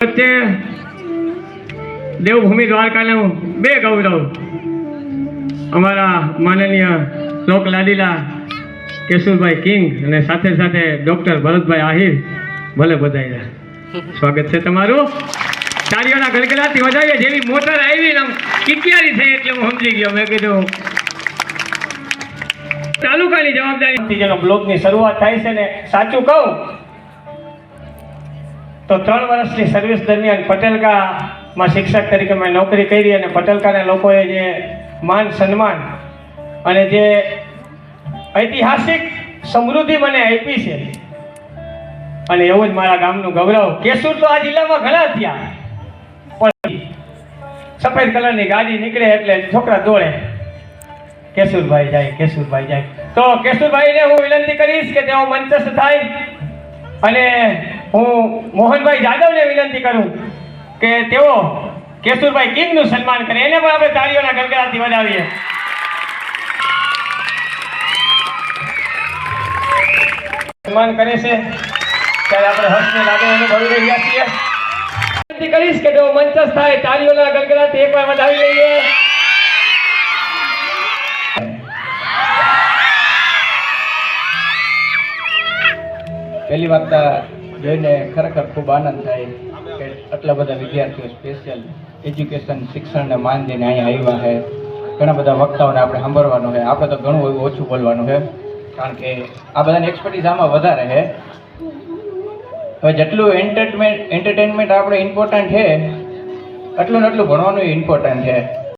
વચ્ચે દેવભૂમિ દ્વારકાનું બે ગૌરવ અમારા માનનીય લોક લાડીલા કેશુરભાઈ કિંગ અને સાથે સાથે ડૉક્ટર ભરતભાઈ આહિર, ભલે બધાય સ્વાગત છે તમારું. તાળીઓના ગલગલાથી વધારીએ જેવી મોટર આવી ને કિકિયારી થઈ એટલે હું સમજી ગયો. મેં કીધું તાલુકાની જવાબદારી. જેનો બ્લોગની શરૂઆત થાય છે ને સાચું કહું તો ત્રણ વર્ષની સર્વિસ દરમિયાન પટેલકામાં શિક્ષક તરીકે મેં નોકરી કરી અને પટેલકાના લોકોએ જે માન સન્માન અને જે ઐતિહાસિક સમૃદ્ધિ મને આપી છે. અને એવું જ મારા ગામનું ગૌરવ. કેસુર તો આ જિલ્લામાં ઘણા થયા. પણ સફેદ કલરની ગાડી નીકળે એટલે છોકરા દોડે. કેશુરભાઈ જાય કેશુરભાઈ જાય. તો કેશુરભાઈને હું વિનંતી કરીશ કે તેઓ મંચસ્થ થાય અને હું મોહનભાઈ જાદવને વિનંતી કરું કે તેઓ કેશુરભાઈ કિંગનું સન્માન કરે. એને પણ આપણે તાળીઓના ગણગણાથી વધાવીએ. સન્માન કરે છે. ત્યારે આપણે હર્ષને લાગે અનુભવી રહ્યા છીએ. વિનંતી કરીશ કે તેઓ મંચસ્થ થાય તાળીઓના ગણગણાથી એકવાર વધાવી લઈએ. પહેલી વાત જોઈને ખરેખર ખૂબ આનંદ થાય કે આટલા બધા વિદ્યાર્થીઓ સ્પેશિયલ એજ્યુકેશન શિક્ષણને માન દઈને અહીંયા આવ્યા છે. ઘણા બધા વક્તાઓને આપણે સાંભળવાનું છે. આપણે તો ઘણું એવું ઓછું બોલવાનું છે, કારણ કે આ બધાની એક્સપર્ટીઝ આમાં વધારે છે. હવે જેટલું એન્ટરટેનમેન્ટ એન્ટરટેનમેન્ટ આપણે ઇમ્પોર્ટન્ટ છે એટલું ને એટલું ભણવાનું ઇમ્પોર્ટન્ટ છે.